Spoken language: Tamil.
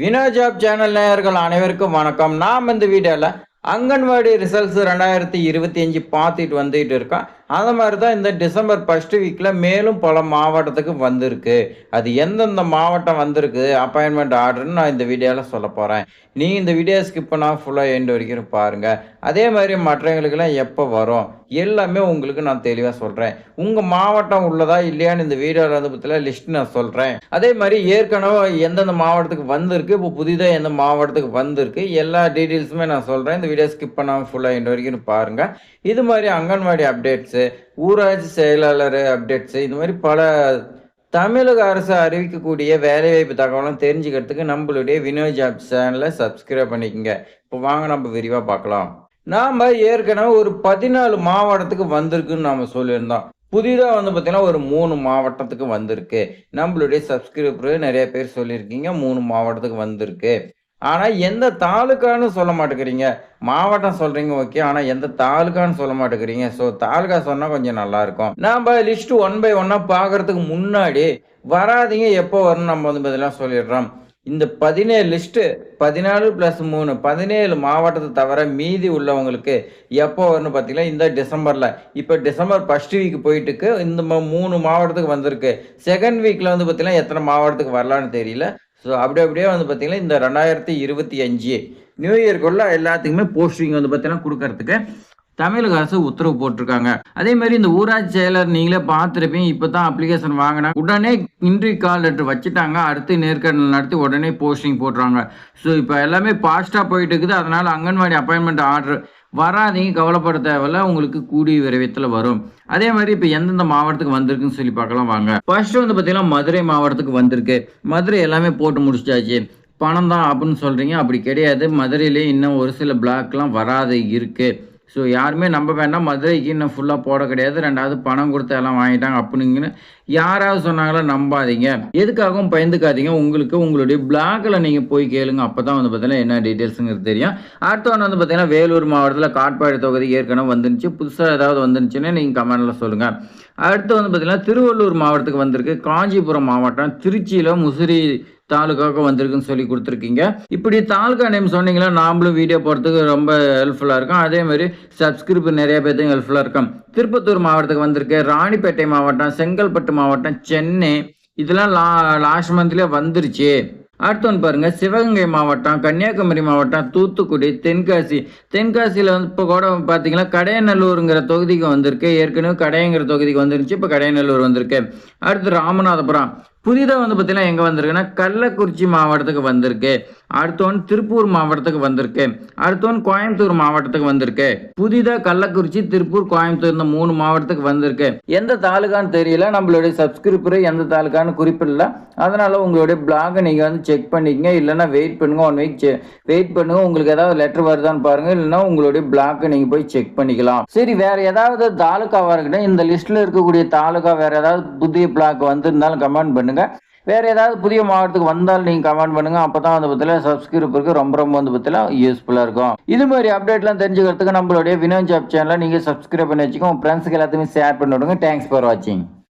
வினோ ஜாப் சேனல் நேயர்கள் அனைவருக்கும் வணக்கம். நாம் இந்த வீடியோவில் அங்கன்வாடி ரிசல்ட்ஸ் ரெண்டாயிரத்தி இருபத்தி அஞ்சு பார்த்துட்டு வந்துட்டு இருக்கோம். அந்த மாதிரி தான் இந்த டிசம்பர் ஃபஸ்ட்டு வீக்கில் மேலும் பல மாவட்டத்துக்கு வந்திருக்கு. அது எந்தெந்த மாவட்டம் வந்திருக்கு அப்பாயின்மெண்ட் ஆர்டர்னு நான் இந்த வீடியோவில் சொல்ல போகிறேன் நீ இந்த வீடியோ ஸ்கிப் பண்ணால் ஃபுல்லாக எண்டு வரைக்கும் பாருங்கள் அதே மாதிரி மற்றவங்களுக்கெல்லாம் எப்போ வரும்? எல்லாமே உங்களுக்கு நான் தெளிவாக சொல்கிறேன் உங்கள் மாவட்டம் உள்ளதா இல்லையான்னு இந்த வீடியோவில் வந்து பற்றில லிஸ்ட் நான் சொல்கிறேன் அதே மாதிரி ஏற்கனவே எந்தெந்த மாவட்டத்துக்கு வந்திருக்கு இப்போ புதிதாக எந்த மாவட்டத்துக்கு வந்திருக்கு எல்லா டீட்டெயில்ஸுமே நான் சொல்கிறேன் இந்த வீடியோ ஸ்கிப் பண்ணாமல் ஃபுல்லாக எண்டு வரைக்கும் பாருங்கள் இது மாதிரி அங்கன்வாடி அப்டேட்ஸு ஊராட்சி செயலாளர் அப்டேட்ஸு இது மாதிரி பல தமிழக அரசு அறிவிக்கக்கூடிய வேலைவாய்ப்பு தகவலும் தெரிஞ்சுக்கிறதுக்கு நம்மளுடைய வினோத் ஜாப் சேனலை சப்ஸ்கிரைப் பண்ணிக்கோங்க. இப்போ வாங்க நம்ம விரிவாக பார்க்கலாம். நாம் ஏற்கனவே ஒரு பதினாலு மாவட்டத்துக்கு வந்திருக்குன்னு நாம் சொல்லியிருந்தோம். புதிதாக வந்து பார்த்திங்கன்னா ஒரு மூணு மாவட்டத்துக்கு வந்திருக்கு. நம்மளுடைய சப்ஸ்கிரைபர் நிறைய பேர் சொல்லியிருக்கீங்க மூணு மாவட்டத்துக்கு வந்திருக்கு. ஆனால் எந்த தாலுக்கான்னு சொல்ல மாட்டேங்கிறீங்க. மாவட்டம் சொல்கிறீங்க ஓகே. ஆனால் எந்த தாலுக்கான்னு சொல்ல மாட்டேங்கிறீங்க. ஸோ தாலுக்கா சொன்னால் கொஞ்சம் நல்லாயிருக்கும். நாம் லிஸ்ட் ஒன் பை ஒன்னாக பார்க்குறதுக்கு முன்னாடி வராதீங்க எப்போ வரும் நம்ம வந்து பதிலாக சொல்லிடுறோம். இந்த பதினேழு லிஸ்ட்டு பதினாலு ப்ளஸ் மூணு பதினேழு மாவட்டத்தை தவிர மீதி உள்ளவங்களுக்கு எப்போ வரும்னு பார்த்தீங்கன்னா இந்த டிசம்பரில். இப்போ டிசம்பர் ஃபர்ஸ்ட் வீக் போயிட்டுக்கு இந்த மூணு மாவட்டத்துக்கு வந்திருக்கு. செகண்ட் வீக்கில் வந்து பார்த்தீங்கன்னா எத்தனை மாவட்டத்துக்கு வரலான்னு தெரியல. ஸோ அப்படி அப்படியே வந்து பார்த்தீங்கன்னா இந்த ரெண்டாயிரத்தி இருபத்தி அஞ்சு நியூ இயர்க்குள்ள எல்லாத்துக்குமே போஸ்டிங் வந்து பார்த்தீங்கன்னா கொடுக்கறதுக்கு தமிழக அரசு உத்தரவு போட்டிருக்காங்க. அதே மாதிரி இந்த ஊராட்சி செயலர் நீங்களே பார்த்துருப்பீங்க இப்போ தான் அப்ளிகேஷன் வாங்கினா உடனே இன்ட்ரி கால் லெட்டர் வச்சுட்டாங்க அடுத்து நேர்காணல் நடத்தி உடனே போஸ்டிங் போடுறாங்க ஸோ இப்போ எல்லாமே ஃபாஸ்ட்டாக போயிட்டு இருக்குது அதனால் அங்கன்வாடி அப்பாயின்மெண்ட் ஆர்டர் வராதீங்க கவலைப்பட தேவையில்ல உங்களுக்கு கூடிய விரைவத்தில் வரும். அதே மாதிரி இப்போ எந்தெந்த மாவட்டத்துக்கு வந்திருக்குன்னு சொல்லி பார்க்கலாம் வாங்க. ஃபர்ஸ்ட் வந்து பார்த்தீங்கன்னா மதுரை மாவட்டத்துக்கு வந்திருக்கு. மதுரை எல்லாமே போட்டு முடிச்சாச்சு. பணம் தான் அப்படின்னு சொல்கிறீங்க அப்படி கிடையாது. மதுரையிலே இன்னும் ஒரு சில பிளாக்லாம் வராது இருக்குது ஸோ யாருமே நம்ப வேண்டாம். மதுரைக்கு இன்னும் ஃபுல்லாக போட கிடையாது. ரெண்டாவது பணம் கொடுத்து எல்லாம் வாங்கிட்டாங்க அப்படிங்கன்னு யாராவது சொன்னாங்களோ நம்பாதீங்க. எதுக்காகவும் பயந்துக்காதீங்க. உங்களுக்கு உங்களுடைய பிளாக்கில் நீங்கள் போய் கேளுங்க. அப்போ தான் வந்து பார்த்தீங்கன்னா என்ன டீட்டெயில்ஸுங்கிறது தெரியும். அடுத்த ஒன்று வந்து பார்த்தீங்கன்னா வேலூர் மாவட்டத்தில் காட்பாடி தொகுதி ஏற்கனவே வந்துருந்துச்சு. புதுசாக ஏதாவது வந்துருந்துச்சுன்னா நீங்கள் கமெண்டில் சொல்லுங்கள் அடுத்து வந்து பார்த்தீங்கன்னா திருவள்ளூர் மாவட்டத்துக்கு வந்திருக்கு. காஞ்சிபுரம் மாவட்டம் திருச்சியில் முசிறி தாலுக்காவுக்கு வந்திருக்குன்னு சொல்லி கொடுத்துருக்கீங்க. இப்படி தாலுக்கா நேம் சொன்னீங்கன்னா நாமளும் வீடியோ போகிறதுக்கு ரொம்ப ஹெல்ப்ஃபுல்லாக இருக்கும். அதே மாதிரி சப்ஸ்கிரைபர் நிறைய பேர்த்துக்கும் ஹெல்ப்ஃபுல்லாக இருக்கும். திருப்பத்தூர் மாவட்டத்துக்கு வந்திருக்கு ராணிப்பேட்டை மாவட்டம் செங்கல்பட்டு மாவட்டம் சென்னை. இதெல்லாம் லா லாஸ்ட் மந்த்லேயே வந்துருச்சு. அடுத்து ஒன்று பாருங்கள் சிவகங்கை மாவட்டம் கன்னியாகுமரி மாவட்டம் தூத்துக்குடி தென்காசி. தென்காசியில் வந்து இப்போ கூட பார்த்தீங்கன்னா கடையநல்லூருங்கிற தொகுதிக்கு வந்திருக்கு. ஏற்கனவே கடையங்கிற தொகுதிக்கு வந்துருந்துச்சு இப்போ கடையநல்லூர் வந்திருக்கு. அடுத்து ராமநாதபுரம். புதிதாக வந்து பார்த்தீங்கன்னா எங்கே வந்திருக்குன்னா கள்ளக்குறிச்சி மாவட்டத்துக்கு வந்திருக்கு. அடுத்த ஒன்று திருப்பூர் மாவட்டத்துக்கு வந்திருக்கு. அடுத்த ஒன்று கோயம்புத்தூர் மாவட்டத்துக்கு வந்திருக்கு. புதிதாக கள்ளக்குறிச்சி திருப்பூர் கோயம்புத்தூர் இந்த மூணு மாவட்டத்துக்கு வந்திருக்கு. எந்த தாலுகான்னு தெரியல. நம்மளுடைய சப்ஸ்கிரிப்பர் எந்த தாலுகான்னு குறிப்பிடல. அதனால் உங்களுடைய பிளாகை நீங்கள் வந்து செக் பண்ணிக்கங்க. இல்லைன்னா வெயிட் பண்ணுங்க. ஒன் வீக் வெயிட் பண்ணுங்க. உங்களுக்கு ஏதாவது லெட்டர் வருதான்னு பாருங்க. இல்லைன்னா உங்களுடைய பிளாக்கை நீங்கள் போய் செக் பண்ணிக்கலாம். சரி வேற ஏதாவது தாலுகாவாக இருக்கட்டும். இந்த லிஸ்ட்டில் இருக்கக்கூடிய தாலுகா வேற ஏதாவது புதிய பிளாக் வந்திருந்தாலும் கமெண்ட் பண்ணுங்க. வேற ஏதாவது புதிய மாவட்டத்துக்கு வந்தாலும் நீங்க கமெண்ட் பண்ணுங்க. அப்பதான் வந்து பத்தில சப்ஸ்கிரைபருக்கு ரொம்ப ரொம்ப வந்து பத்தில யூஸ்ஃபுல்லா இருக்கும். இது மாதிரி அப்டேட்லாம் தெரிஞ்சுக்கிறதுக்கு நம்மளுடைய வினோ ஜாப் சேனலை நீங்க சப்ஸ்கிரைப் பண்ணி வச்சுக்கோங்க. உங்க ஃப்ரெண்ட்ஸுக்கு எல்லாத்தையுமே ஷேர் பண்ணி விடுங்க. தேங்க்ஸ் ஃபார் வாட்சிங்